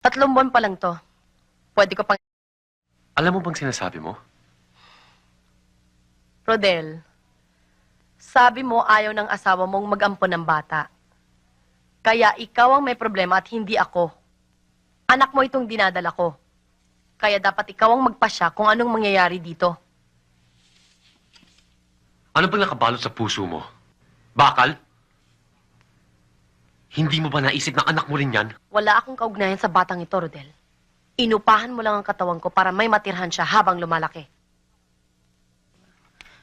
Tatlong buwan pa lang to. Pwede ko pang... Alam mo bang sinasabi mo? Rodel, sabi mo ayaw ng asawa mong mag-ampon ng bata. Kaya ikaw ang may problema at hindi ako. Anak mo itong dinadala ko. Kaya dapat ikaw ang magpasya kung anong mangyayari dito. Ano bang nakabalot sa puso mo? Bakal? Hindi mo ba naisip na anak mo rin yan? Wala akong kaugnayan sa batang ito, Rodel. Inupahan mo lang ang katawan ko para may matirhan siya habang lumalaki.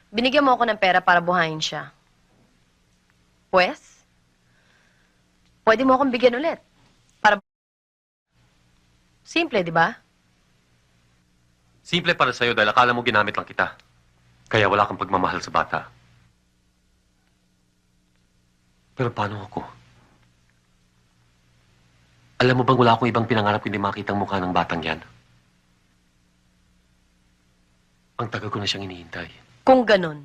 Binigyan mo ako ng pera para buhayin siya. Pwes, pwede mo akong bigyan ulit. Para... Simple, di ba? Simple para sa'yo dahil akala mo ginamit lang kita. Kaya wala kang pagmamahal sa bata. Pero paano ako? Alam mo bang wala akong ibang pinangarap kundi makita ang mukha ng batang yan? Ang tagal ko na siyang inihintay. Kung ganun,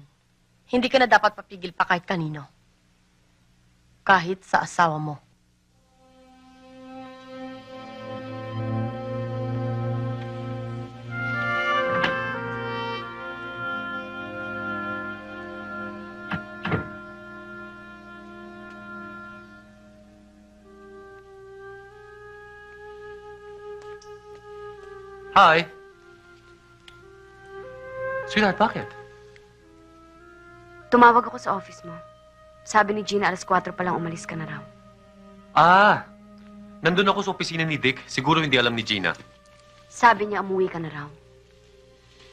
hindi ka na dapat papigil pa kahit kanino. Kahit sa asawa mo. Hi! Sweetheart, bakit? Tumawag ako sa office mo. Sabi ni Gina alas 4 pa lang umalis ka na raw. Ah! Nandun ako sa opisina ni Dick. Siguro hindi alam ni Gina. Sabi niya umuwi ka na raw.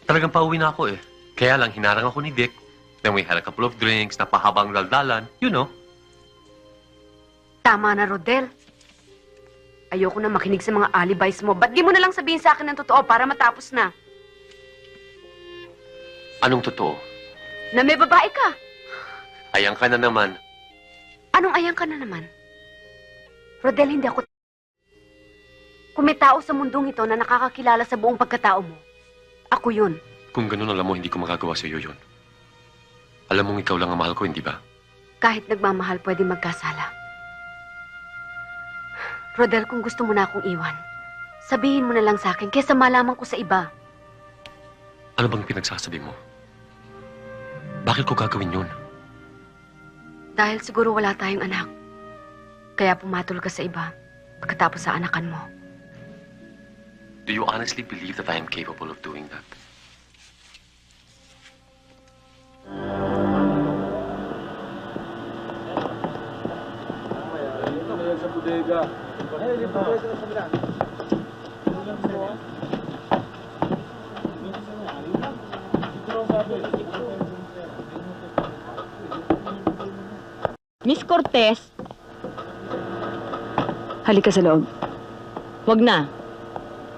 Talagang pauwi na ako eh. Kaya lang, hinarang ako ni Dick. Then we had a couple of drinks, napahabang daldalan. You know. Tama na, Rodel. Ayoko na makinig sa mga alibis mo. Ba't di mo na lang sabihin sa akin ng totoo para matapos na? Anong totoo? Na may babae ka. Ayang ka na naman. Anong ayang ka na naman? Rodel, hindi ako... Kung may tao sa mundong ito na nakakakilala sa buong pagkatao mo, ako yun. Kung ganun alam mo, hindi ko magagawa sa iyo yun. Alam mong ikaw lang ang mahal ko, hindi ba? Kahit nagmamahal, pwede magkasala. Rodel, kung gusto mo na akong iwan, sabihin mo na lang sa akin kesa malaman ko sa iba. Ano bang pinagsasabi mo? Bakit ko gagawin yun? Dahil siguro wala tayong anak. Kaya pumatol ka sa iba pagkatapos sa anakan mo. Do you honestly believe that I am capable of doing that? Miss Cortez, Halika sa loob. wag na.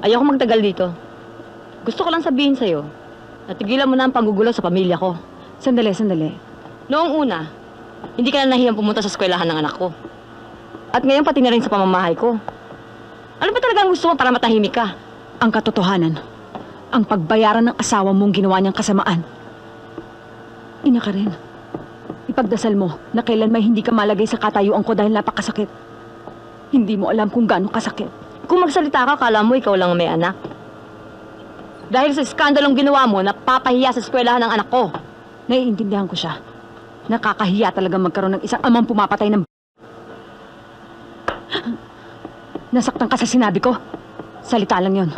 Ayoko magtagal dito. Gusto ko lang sabihin sa'yo, natigilan mo na ang panggugulo sa pamilya ko. Sandali, sandali. Noong una, hindi ka na nahiyang pumunta sa eskwelahan ng anak ko. At ngayon pati na rin sa pamamahay ko. Ano ba talagang gusto mo para matahimik ka? ang katotohanan. Ang pagbayaran ng asawa mong ginawa niyang kasamaan. Ina ka rin. Ipagdasal mo na kailan may hindi ka malagay sa katayuan ko dahil napakasakit. Hindi mo alam kung gaano kasakit. Kung magsalita ka, kala mo ikaw lang ang may anak. Dahil sa skandalong ginawa mo, napapahiya sa eskwelahan ng anak ko. Naiintindihan ko siya. Nakakahiya talaga magkaroon ng isang amang pumapatay ng... Nasaktan ka sa sinabi ko. Salita lang yon.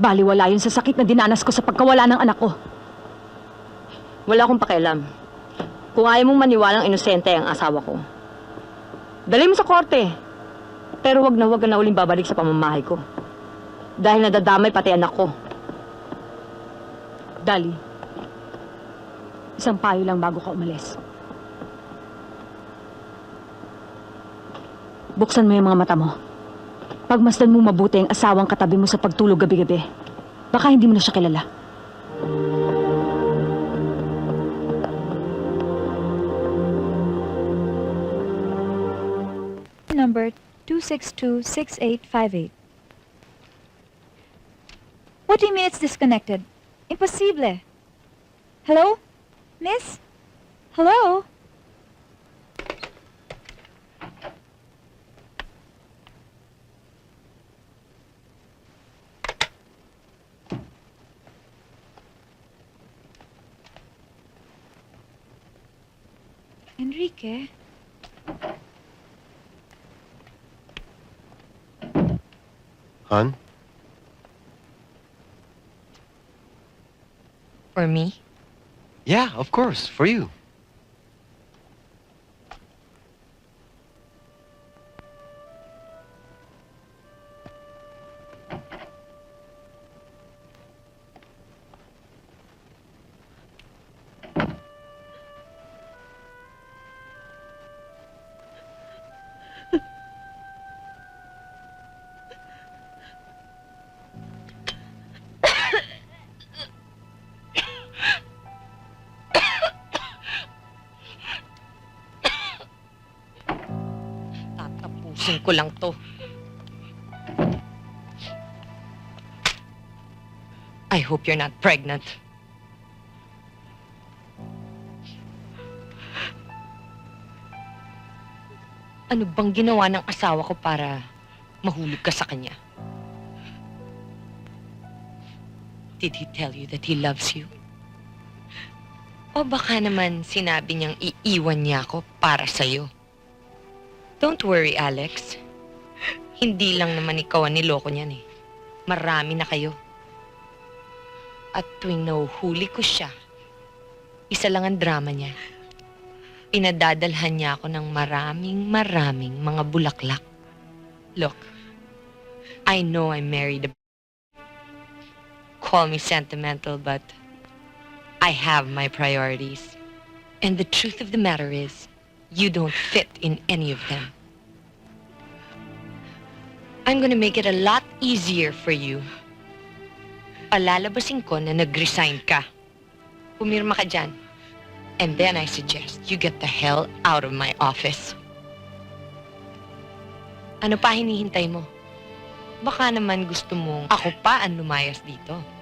Baliwala yun sa sakit na dinanas ko sa pagkawala ng anak ko. Wala akong pakialam. Kung ayaw mong maniwalang inosente ang asawa ko. Dali mo sa korte. Pero wag na wag na uling babalik sa pamamahay ko. Dahil nadadamay pati anak ko. Dali. Isang payo lang bago ka umalis. Buksan mo yung mga mata mo. Pagmasdan mo mabuti ang asawang katabi mo sa pagtulog gabi-gabi. Baka hindi mo na siya kilala. number 2626858. What do you mean it's disconnected? Imposible. Hello? Miss? Hello? Enrique? Hon? For me? Yeah, of course, for you. Tatapusin ko lang to. I hope you're not pregnant. Ano bang ginawa ng asawa ko para mahulog ka sa kanya? Did he tell you that he loves you? O baka naman sinabi niyang iiwan niya ako para sa'yo? Don't worry, Alex. Hindi lang naman ikaw ang niloko niyan eh. Marami na kayo. At tuwing nahuhuli ko siya, isa lang ang drama niya. Pinadadalhan niya ako ng maraming maraming mga bulaklak. Look, I know I married a... Call me sentimental, but I have my priorities. And the truth of the matter is, you don't fit in any of them. I'm gonna make it a lot easier for you. Palalabasin ko na nag-resign ka. Pumirma ka dyan. And then I suggest you get the hell out of my office. Ano pa hinihintay mo? Baka naman gusto mong ako pa ang lumayas dito.